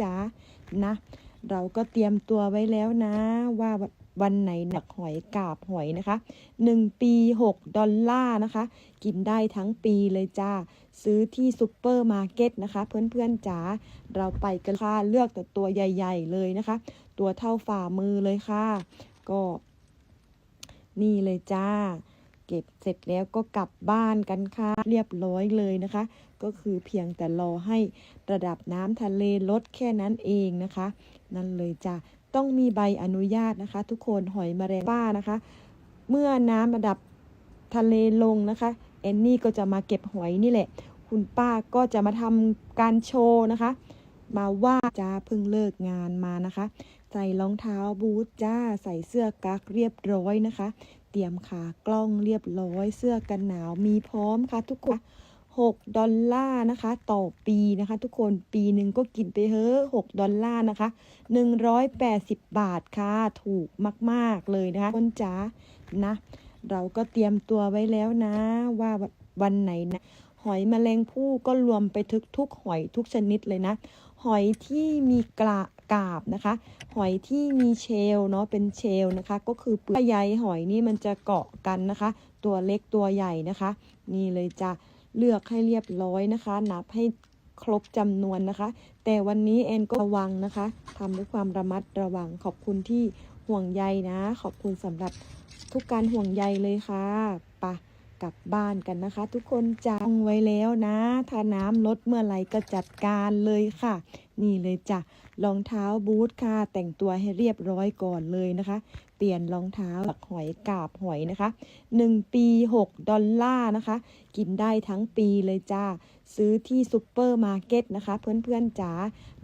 จ๋านะเราก็เตรียมตัวไว้แล้วนะ ว่าวันไหนหนักหอยกาบหอยนะคะ 1 ปี 6 ดอลลาร์นะคะ กินได้ทั้งปีเลยจ้า ซื้อที่ซูเปอร์มาร์เก็ตนะคะ เพื่อนๆจ๋าเราไปกันค่ะเลือกแต่ตัวใหญ่ ๆ เลยนะคะ ตัวเท่าฝ่ามือเลยค่ะ ก็ นี่เลยจ้า เก็บเสร็จแล้วก็กลับบ้านกันค่ะเรียบร้อยเลยนะคะ ก็คือเพียงแต่รอให้ระดับน้ำทะเลลดแค่นั้นเองนะคะ นั่นเลยจ้าต้องมีใบอนุญาตนะคะ ทุกคนหอยแมลงป้านะคะ เมื่อน้ำระดับทะเลลงนะคะ แอนนี่ก็จะมาเก็บหอยนี่แหละ คุณป้าก็จะมาทำการโชว์นะคะ มาว่าจ้าเพิ่งเลิกงานมานะคะ ใส่รองเท้าบูทจ้าใส่เสื้อกั๊กเรียบร้อยนะคะ เตรียมขากล้องเรียบร้อยเสื้อกันหนาวมีพร้อมค่ะทุกคน6ดอลลาร์นะคะ ต่อปีนะคะ ทุกคนปีหนึ่งก็กินไปเฮ้อ6ดอลลาร์นะคะ 180 บาทค่ะ ถูกมากๆเลยนะคะคนจ๋านะ เราก็เตรียมตัวไว้แล้วนะ ว่าวันไหนนะหอยแมลงภู่ก็รวมไปทุกทุกหอยทุกชนิดเลยนะ หอยที่มีกระ กาบนะคะ หอยที่มีเชลเนาะเป็นเชลนะคะ ก็คือเปลือกใยหอยนี่มันจะเกาะกันนะคะ ตัวเล็กตัวใหญ่นะคะ นี่เลยจะเลือกให้เรียบร้อยนะคะ นับให้ครบจำนวนนะคะ แต่วันนี้แอนก็ระวังนะคะทำด้วยความระมัดระวังขอบคุณที่ห่วงใยนะ ขอบคุณสำหรับทุกการห่วงใยเลยค่ะไปะ กลับบ้านกันนะคะ ทุกคนจองไว้แล้วนะ ถ้าน้ำลดเมื่อไหร่ก็จัดการเลยค่ะ นี่เลยจ้ะรองเท้าบูทค่ะ แต่งตัวให้เรียบร้อยก่อนเลยนะคะ เปลี่ยนรองเท้าจากหอยกาบหอยนะคะ 1 ปี 6 ดอลลาร์นะคะ กินได้ทั้งปีเลยจ้า ซื้อที่ซูเปอร์มาร์เก็ตนะคะ เพื่อนๆจ๋า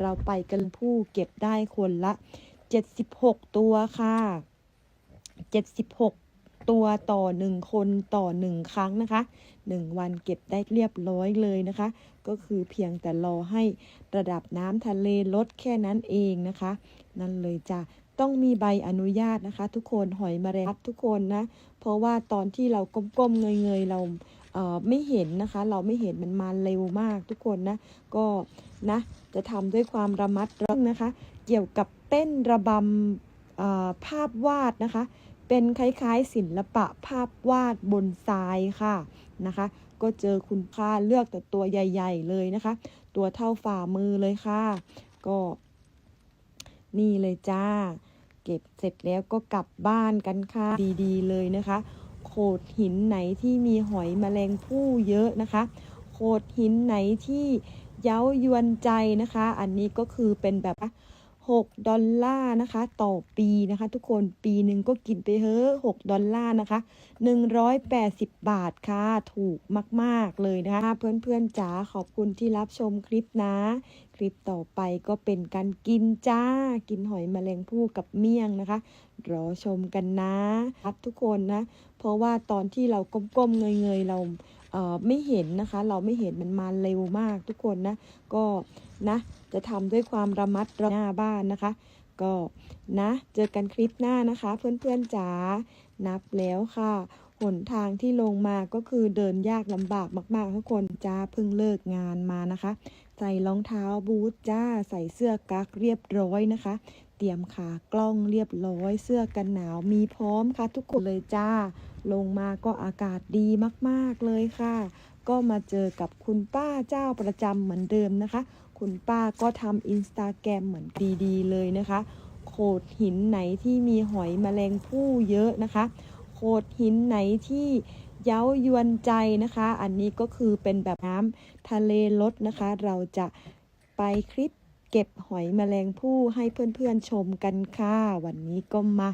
เราไปกันผู้เก็บได้คนละ 76 ตัวค่ะ 76 ตัวต่อ1คนต่อ1ครั้งนะคะ1วันเก็บได้เรียบร้อยเลยนะคะ ก็คือเพียงแต่รอให้ระดับน้ำทะเลลดแค่นั้นเองนะคะ นั่นเลยจ้ะต้องมีใบอนุญาตนะคะ ทุกคนหอยแมลงทุกคนนะ เพราะว่าตอนที่เราก้มๆเงยๆเราเไม่เห็นนะคะ เราไม่เห็นมันมาเร็วมากทุกคนนะ ก็นะจะทำด้วยความระมัดระวังนะคะ เกี่ยวกับเต้นระบำภาพวาดนะคะ เป็นคล้ายๆ ศิลปะภาพวาดบนทรายค่ะนะคะ ก็เจอคุณค่าเลือกแต่ตัวใหญ่ ๆ เลยนะคะ ตัวเท่าฝ่ามือเลยค่ะ ก็ นี่เลยจ้า เก็บเสร็จแล้วก็กลับบ้านกันค่ะ ดีๆ เลยนะคะ โขดหินไหนที่มีหอยแมลงภู่เยอะนะคะ โขดหินไหนที่เย้ายวนใจนะคะ อันนี้ก็คือเป็นแบบ 6 ดอลลาร์นะคะ ต่อปีนะคะ ทุกคนปีหนึ่งก็กินไปเฮ้อ6ดอลลาร์นะคะ 180 บาทค่ะ ถูกมาก ๆ เลยนะคะ เพื่อนๆจ๋าขอบคุณที่รับชมคลิปนะ คลิปต่อไปก็เป็นการกินจ้า กินหอยแมลงภู่กับเมี่ยงนะคะ รอชมกันนะครับทุกคนนะ เพราะว่าตอนที่เราก้มๆเงยๆเรา ไม่เห็นนะคะ เราไม่เห็นมันมาเร็วมากทุกคนนะ ก็นะ จะทำด้วยความระมัดระวังหน้าบ้านนะคะ ก็นะ เจอกันคลิปหน้านะคะ เพื่อนๆจ๋านับแล้วค่ะหนทางที่ลงมาก็คือเดินยากลำบากมาก ๆ ทุกคนจ้าเพิ่งเลิกงานมานะคะ ใส่รองเท้าบูทจ้าใส่เสื้อกั๊กเรียบร้อยนะคะ เตรียมขากล้องเรียบร้อย เสื้อกันหนาวมีพร้อมค่ะทุกคนเลยจ้า ลงมาก็อากาศดีมากๆเลยค่ะ ก็มาเจอกับคุณป้าเจ้าประจำเหมือนเดิมนะคะ คุณป้าก็ทำอินสตาแกรมเหมือนดีๆเลยนะคะ โขดหินไหนที่มีหอยแมลงภู่เยอะนะคะ โขดหินไหนที่เย้ายวนใจนะคะ อันนี้ก็คือเป็นแบบน้ำทะเลลดนะคะ เราจะไปคลิป เก็บหอยแมลงภู่ให้เพื่อนๆชมกันค่ะ วันนี้ก็มา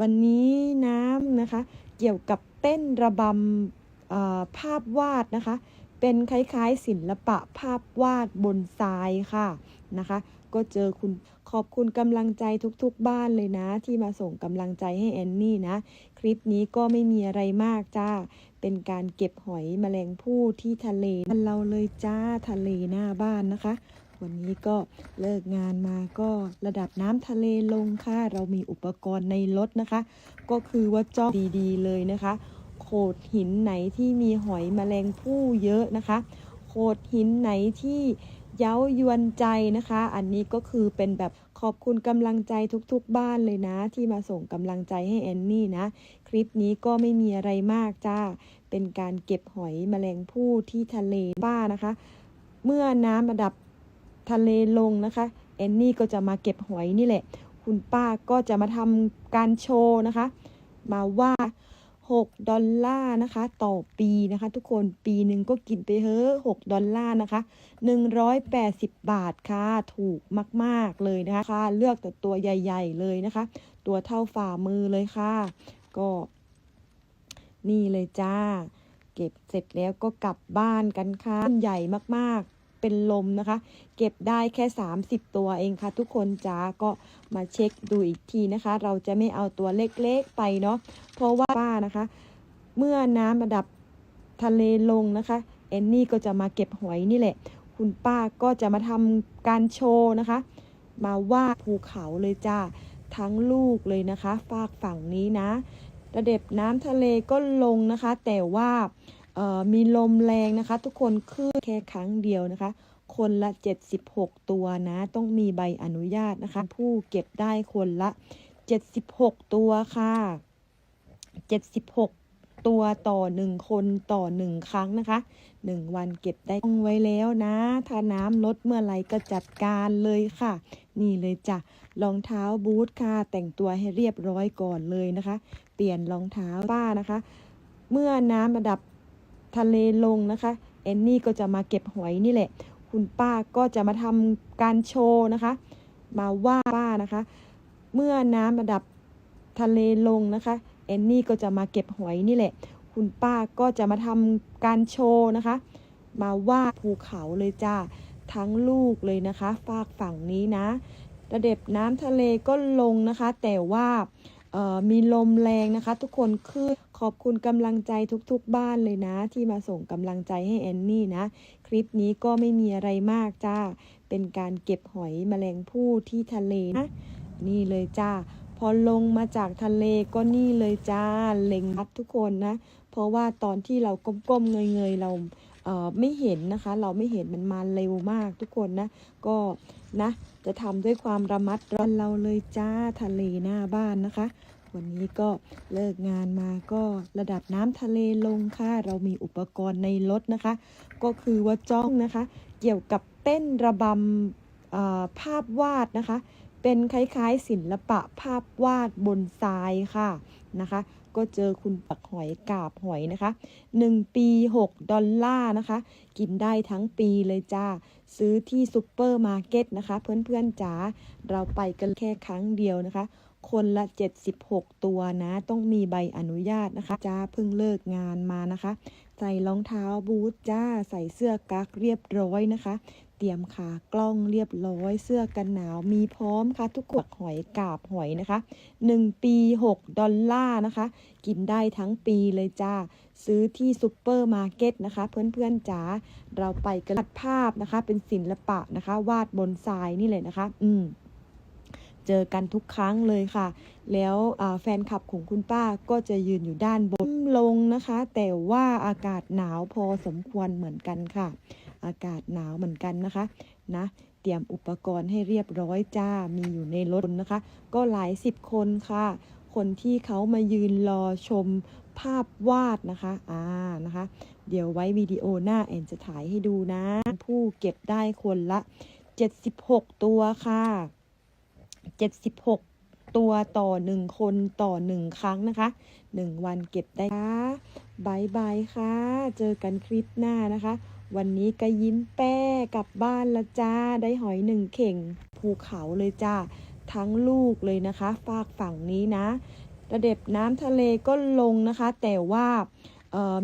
วันนี้น้ำนะคะ เกี่ยวกับเต้นระบำภาพวาดนะคะ เป็นคล้ายๆศิลปะภาพวาดบนทรายค่ะนะคะ ก็เจอคุณขอบคุณกำลังใจทุกๆบ้านเลยนะ ที่มาส่งกำลังใจให้แอนนี่นะ คลิปนี้ก็ไม่มีอะไรมากจ้า เป็นการเก็บหอยแมลงภู่ที่ทะเลเราเลยจ้าทะเลหน้าบ้านนะคะ วันนี้ก็เลิกงานมาก็ระดับน้ำทะเลลงค่ะ เรามีอุปกรณ์ในรถนะคะ ก็คือว่าจ้องดีๆ เลยนะคะ โขดหินไหนที่มีหอยแมลงภู่เยอะนะคะ โขดหินไหนที่เย้ายวนใจนะคะ อันนี้ก็คือเป็นแบบขอบคุณกำลังใจทุกๆบ้านเลยนะ ที่มาส่งกำลังใจให้แอนนี่นะ คลิปนี้ก็ไม่มีอะไรมากจ้า เป็นการเก็บหอยแมลงภู่ที่ทะเลบ้านะคะ เมื่อน้ำระดับ ทะเลลงนะคะแอนนี่ก็จะมาเก็บหอยนี่แหละ คุณป้าก็จะมาทำการโชว์นะคะ มาว่า 6 ดอลลาร์นะคะ ต่อปีนะคะ ทุกคนปีหนึ่งก็กินไปเฮ้อ6ดอลลาร์นะคะ 180 บาทค่ะ ถูกมากๆเลยนะคะค่ะเลือกแต่ตัวใหญ่ ๆ เลยนะคะ ตัวเท่าฝ่ามือเลยค่ะ ก็ นี่เลยจ้า เก็บเสร็จแล้วก็กลับบ้านกันค่ะต้นใหญ่มากๆ เป็นลมนะคะ เก็บได้แค่ 30 ตัวเองค่ะ ทุกคนจ้าก็มาเช็คดูอีกทีนะคะ เราจะไม่เอาตัวเล็กๆไปเนาะเพราะว่าป้านะคะ เมื่อน้ำระดับทะเลลงนะคะแอนนี่ก็จะมาเก็บหอยนี่แหละ คุณป้าก็จะมาทำการโชว์นะคะ มาว่าภูเขาเลยจ้าทั้งลูกเลยนะคะ ฝากฝั่งนี้นะ ระดับน้ำทะเลก็ลงนะคะ แต่ว่า มีลมแรงนะคะ ทุกคนขึ้นแค่ครั้งเดียวนะคะ คนละ 76 ตัวนะ ต้องมีใบอนุญาตนะคะ ผู้เก็บได้คนละ 76 ตัวค่ะ 76 ตัวต่อ 1 คนต่อ 1 ครั้งนะคะ 1 วันเก็บได้ต้องไว้แล้วนะ ถ้าน้ำลดเมื่อไรก็จัดการเลยค่ะ นี่เลยจ้ะรองเท้าบูทค่ะ แต่งตัวให้เรียบร้อยก่อนเลยนะคะ เปลี่ยนรองเท้าป้านะคะ เมื่อน้ำระดับ ทะเลลงนะคะแอนนี่ก็จะมาเก็บหอยนี่แหละ คุณป้าก็จะมาทำการโชว์นะคะ มาว่าป้านะคะ เมื่อน้ำระดับทะเลลงนะคะแอนนี่ก็จะมาเก็บหอยนี่แหละ คุณป้าก็จะมาทำการโชว์นะคะ มาว่าภูเขาเลยจ้าทั้งลูกเลยนะคะฝากฝั่งนี้นะ ระดับน้ำทะเลก็ลงนะคะ แต่ว่ามีลมแรงนะคะ ทุกคนคือ ขอบคุณกำลังใจทุกๆบ้านเลยนะ ที่มาส่งกำลังใจให้แอนนี่นะ คลิปนี้ก็ไม่มีอะไรมากจ้า เป็นการเก็บหอยแมลงภู่ที่ทะเลนะ นี่เลยจ้า พอลงมาจากทะเลก็นี่เลยจ้า เล็งมัดทุกคนนะ เพราะว่าตอนที่เราก้มๆเงยๆเราเไม่เห็นนะคะ เราไม่เห็นมันมาเร็วมากทุกคนนะ ก็นะ จะทำด้วยความระมัดระวังเราเลยจ้าทะเลหน้าบ้านนะคะ วันนี้ก็เลิกงานมาก็ระดับน้ำทะเลลงค่ะ เรามีอุปกรณ์ในรถนะคะ ก็คือว่าจ้องนะคะ เกี่ยวกับเต้นระบำภาพวาดนะคะ เป็นคล้ายๆศิลปะภาพวาดบนทรายค่ะนะคะ ก็เจอคุณปักหอยกาบหอยนะคะ 1 ปี 6 ดอลลาร์นะคะ กินได้ทั้งปีเลยจ้า ซื้อที่ซูเปอร์มาร์เก็ตนะคะ เพื่อนๆจ๋าเราไปกันแค่ครั้งเดียวนะคะ คนละ 76 ตัวนะ ต้องมีใบอนุญาตนะคะ จ้าเพิ่งเลิกงานมานะคะ ใส่รองเท้าบูทจ้า ใส่เสื้อกั๊กเรียบร้อยนะคะ เตรียมขากล้องเรียบร้อย เสื้อกันหนาวมีพร้อมค่ะ ทุกขวดหอยกาบหอยนะคะ 1 ปี 6 ดอลลาร์นะคะ กินได้ทั้งปีเลยจ้า ซื้อที่ซูเปอร์มาร์เก็ตนะคะ เพื่อนๆจ๋า เราไปกันวาดภาพนะคะ เป็นศิลปะนะคะ วาดบนทรายนี่เลยนะคะ อืม เจอกันทุกครั้งเลยค่ะ แล้วแฟนคลับของคุณป้าก็จะยืนอยู่ด้านบนลงนะคะ แต่ว่าอากาศหนาวพอสมควรเหมือนกันค่ะ อากาศหนาวเหมือนกันนะคะนะเตรียมอุปกรณ์ให้เรียบร้อยจ้ามีอยู่ในรถนะคะ ก็หลายสิบคนค่ะ คนที่เขามายืนรอชมภาพวาดนะคะ อ่า นะคะ เดี๋ยวไว้วิดีโอหน้าแอนจะถ่ายให้ดูนะ ผู้เก็บได้คนละ 76 ตัวค่ะ 76 ตัวต่อ 1 คนต่อ 1 ครั้งนะคะ 1 วันเก็บได้ค่ะบายบายค่ะ เจอกันคลิปหน้านะคะ วันนี้ก็ยิ้มแป้กลับบ้านละจ้า ได้หอยหนึ่งเข่ง ภูเขาเลยจ้า ทั้งลูกเลยนะคะ ฝากฝั่งนี้นะ ระดับน้ำทะเลก็ลงนะคะ แต่ว่า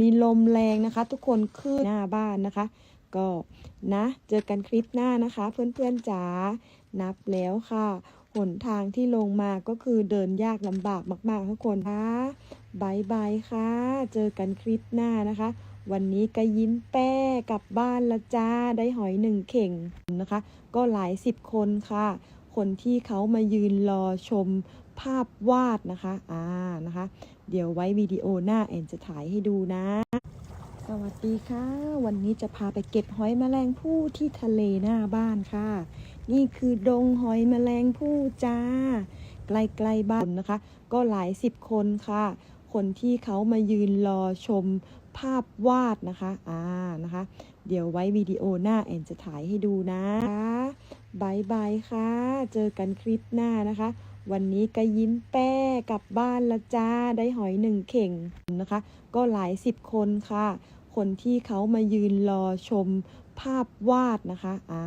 มีลมแรงนะคะ ทุกคนขึ้นหน้าบ้านนะคะ ก็นะ เจอกันคลิปหน้านะคะ เพื่อนๆจ๋านับแล้วค่ะ นทางที่ลงมาก็คือเดินยากลำบากมาก ๆ ทุกคนคะบายบายค่ะ เจอกันคลิปหน้านะคะ วันนี้ก็ยิ้มแป้กลับบ้านละจ้า ได้หอยหนึ่งเข่งนะคะ ก็หลายสิบคนค่ะ คนที่เขามายืนรอชมภาพวาดนะคะ อ่า นะคะ เดี๋ยวไว้วิดีโอหน้าแอนจะถ่ายให้ดูนะ สวัสดีค่ะ วันนี้จะพาไปเก็บหอยแมลงภู่ที่ทะเลหน้าบ้านค่ะ นี่คือดงหอยแมลงภู่จ้า ใกล้ๆบ้านนะคะ ก็หลายสิบคนค่ะ คนที่เขามายืนรอชมภาพวาดนะคะอ่านะคะ เดี๋ยวไว้วิดีโอหน้าแอนจะถ่ายให้ดูนะบายบายค่ะ เจอกันคลิปหน้านะคะ วันนี้ก็ยิ้มแป้กลับบ้านละจ้า ได้หอยหนึ่งเข่งนะคะ ก็หลายสิบคนค่ะ คนที่เขามายืนรอชมภาพวาดนะคะอ่า